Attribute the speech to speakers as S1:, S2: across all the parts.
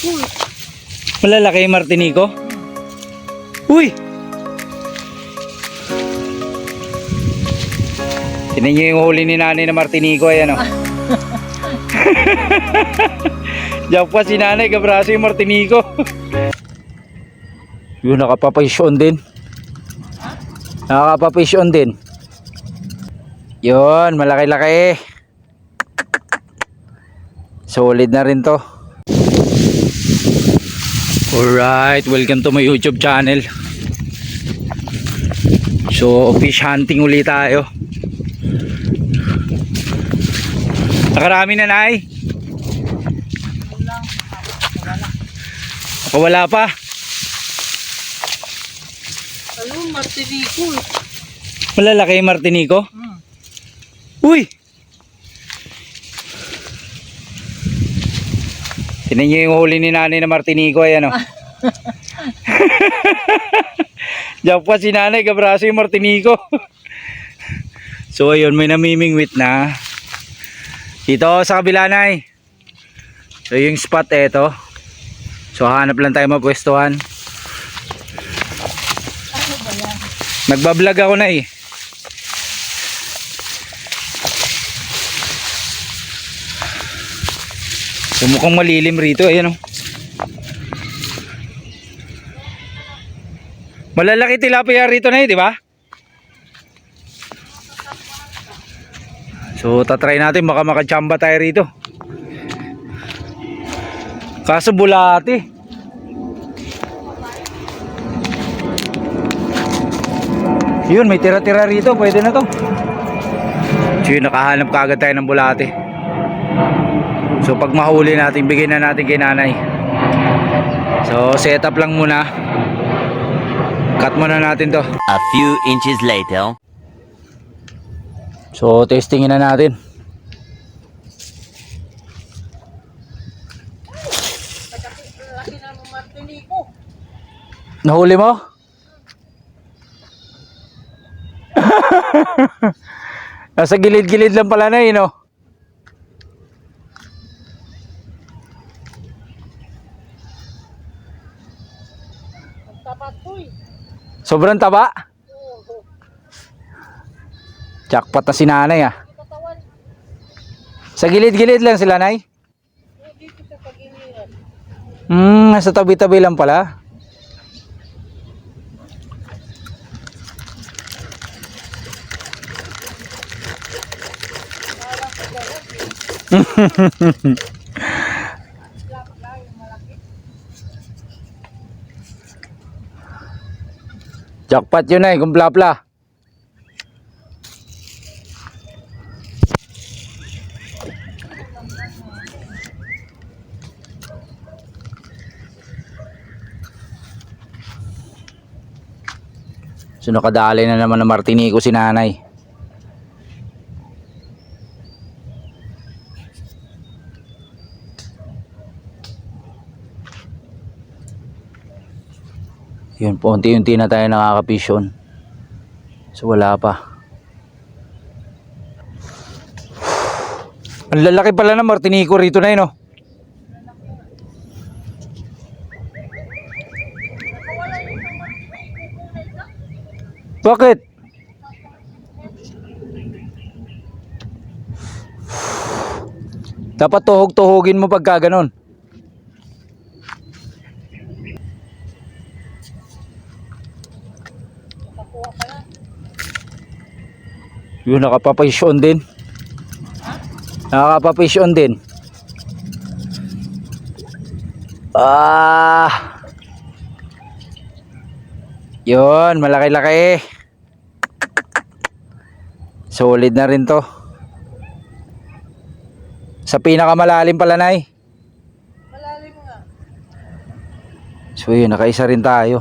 S1: Eh.
S2: Malalaki yung Martinico? Uy! Tinan niyo yung huli ni nanay na Martinico, ayan o. Diyan pa si nanay, kabraso yung Martinico. Yun, nakapapisyon din. Nakapapisyon din. Yun, malaki-laki. Solid na rin to. Alright, welcome to my YouTube channel. So, fish hunting ulit tayo. Nakarami na nai. Wala pa.
S1: Ano, Martinico eh.
S2: Malalaki yung Martinico?
S1: Hmm.
S2: Uy! Tinan niyo yung huli ni nanay na Martinico, ayan o. Diyan pa si nanay, kabraso yung Martinico. so ayun, may namimingwit na. Dito sa kabila nay. So yung spot eto. So hanap lang tayo mapwestuhan.
S1: Ano?
S2: Nagbablog ako na eh. So, mukhang malilim rito. Ayan o. Malalaki tilapia rito na eh, di ba? So, tatry natin. Baka makachamba tayo rito. Kaso bulati. Yun, may tira-tira rito. Pwede na to. So yun, nakahanap kaagad tayo ng bulate. So pag mahuli natin, bigyan na natin kay nanay. So set up lang muna. Cut muna natin to.
S3: A few inches later.
S2: So testingin na natin. Nahuli mo? Nasa gilid-gilid lang pala na eh, no?
S1: Ang tapat ko eh.
S2: Sobrang taba. Jackpot na si nanay ah. Sa gilid-gilid lang sila, nay?
S1: Sa.
S2: Hmm, nasa tabi-tabi lang pala. Jackpot yun ay, kung pla-pla. So nakadali na naman ng Martinico si nanay. Yun po, unti-unti na tayo nakakapisyon. So wala pa. Ang lalaki pala ng Martinico rito na yun, oh. Bakit? Dapat tuhog-tuhogin mo pagka ganon. Yun, nakapapisyon din. Nakapapisyon din. Ah. Yun, malaki-laki. Solid na rin to. Sa pinakamalalim pala, Nay.
S1: Malalim nga.
S2: So yun, nakaisa rin tayo.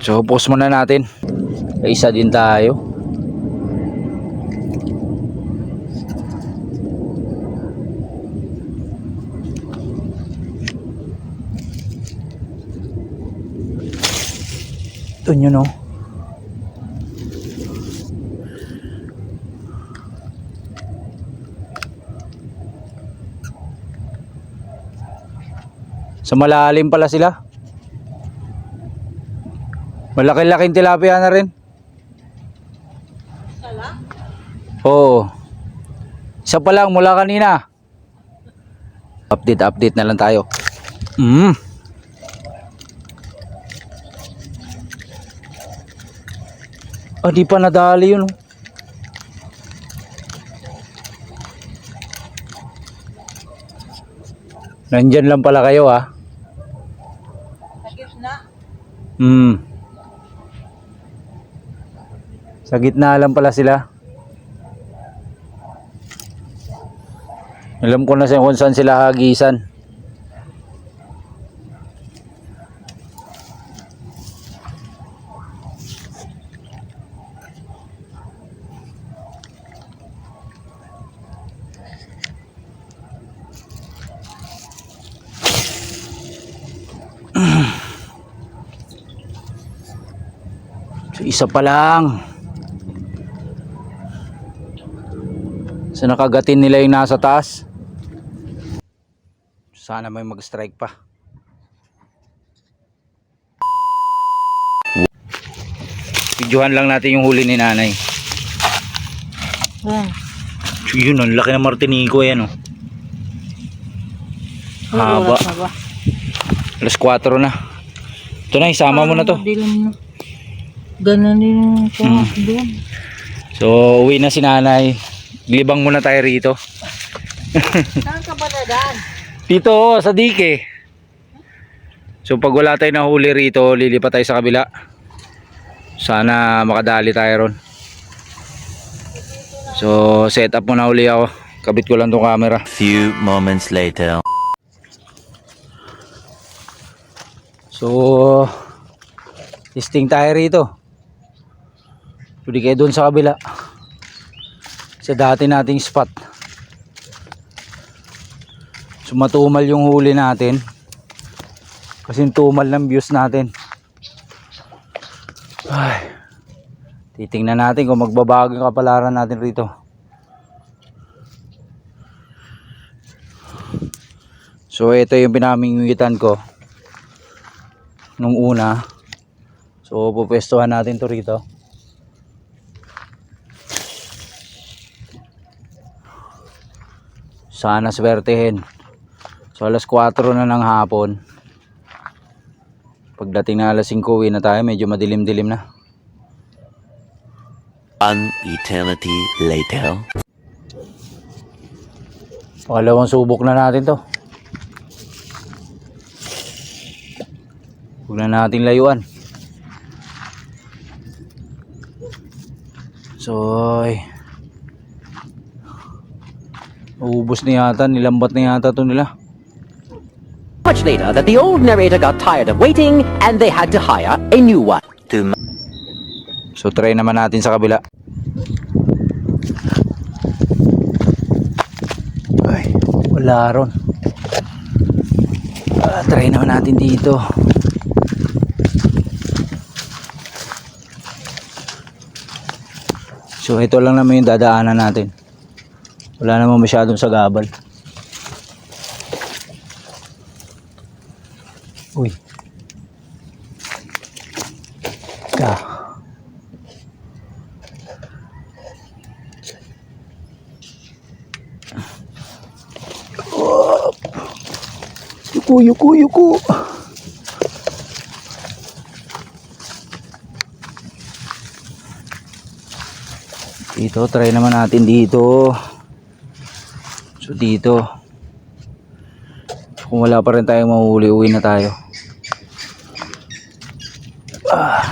S2: So post muna natin. Kaisa din tayo. Ito nyo no. Sa malalim pala sila. Malaki-laking tilapia na rin. Oo. Isa pa lang mula kanina. Update, update na lang tayo. Mm. Ah, di pa nadali yun. oh. Nandyan lang pala kayo ah.
S1: Sa gitna?
S2: Hmm. Sa gitna lang pala sila. Alam ko na sa kung saan sila hagisan. So, isa pa lang. So nakagatin nila yung nasa taas. Sana may mag-strike pa. Videohan lang natin yung huli ni nanay. So, yun, ang laki ng martinico yan oh. Haba.
S1: Na?
S2: Alas 4 na. Ito na, isama mo na to.
S1: Na. Ganon din yung
S2: Hmm.
S1: doon.
S2: So, uwi na si nanay. Libang muna tayo rito.
S1: Saan ka ba nadaan?
S2: Dito, oh, sa dike. So, pag wala tayo nahuli rito, lilipat tayo sa kabila. Sana makadali tayo ron. So, set up muna uli ako. Kabit ko lang tong camera.
S3: Few moments later.
S2: So, testing tayo rito. Pwede kayo doon sa kabila. Sa dati nating spot. So, matumal yung huli natin. Kasi tumal ng views natin. Ay. Titingnan natin kung magbabago yung kapalaran natin rito. So, ito yung pinamingwitan ko nung una. So, pupwestuhan natin to rito. Sana swertehin. So, alas 4 na ng hapon. Pagdating na alas 5, uwi na tayo. Medyo madilim-dilim na.
S3: One eternity later.
S2: Pangalawang subok na natin to. Huwag na natin layuan. So, ay. Ubus na yata, nilambat na yata to nila.
S4: Much later that the old narrator got tired of waiting and they had to hire a new one.
S2: So, try naman natin sa kabila. Ay, wala ron. Ah, try naman natin dito. So, ito lang naman yung dadaanan natin. Wala naman masyadong sagabal. Yuko, yuko, yuko. Dito, try naman natin dito. So, dito. Kung wala pa rin tayong mahuli, uwi na tayo. Ah.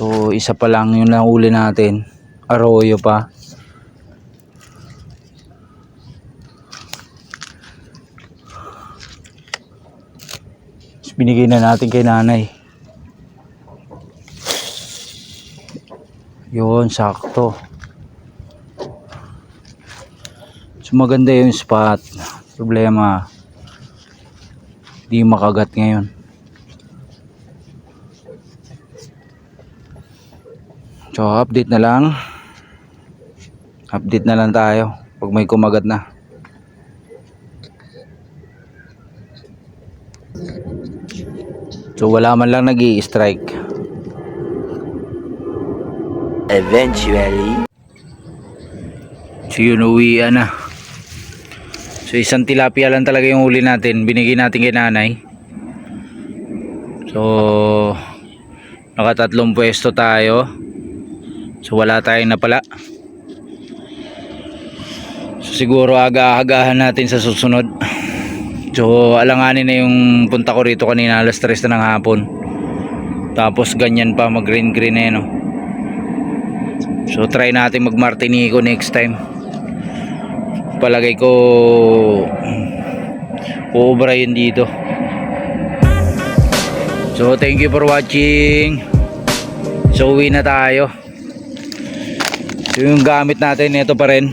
S2: So, isa pa lang yung nahuli natin. Arroyo pa. Tapos binigay na natin kay nanay. Yun, sakto. So maganda yung spot. Problema, di makagat ngayon. So update na lang. Update na lang tayo pag may kumagat na. So wala man lang nag strike
S3: Eventually.
S2: So yun, uwian na. So isang tilapia lang talaga yung huli natin. Binigay natin kay nanay. So nakatatlong pwesto tayo. So wala tayong napala. So siguro aga-agahan natin sa susunod. So alanganin na yung punta ko rito kanina alas 3 na ng hapon. Tapos ganyan pa mag green green eh no. So try natin mag Martinico next time. Palagay ko uubra yun dito. So thank you for watching. So uwi na tayo. Yung gamit natin ito pa rin.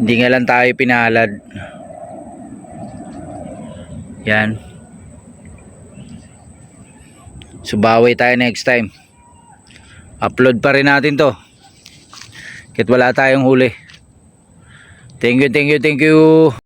S2: Hindi nga lang tayo pinalad. Yan. So bawi tayo next time. Upload pa rin natin to. Kahit wala tayong huli. Thank you, thank you, thank you.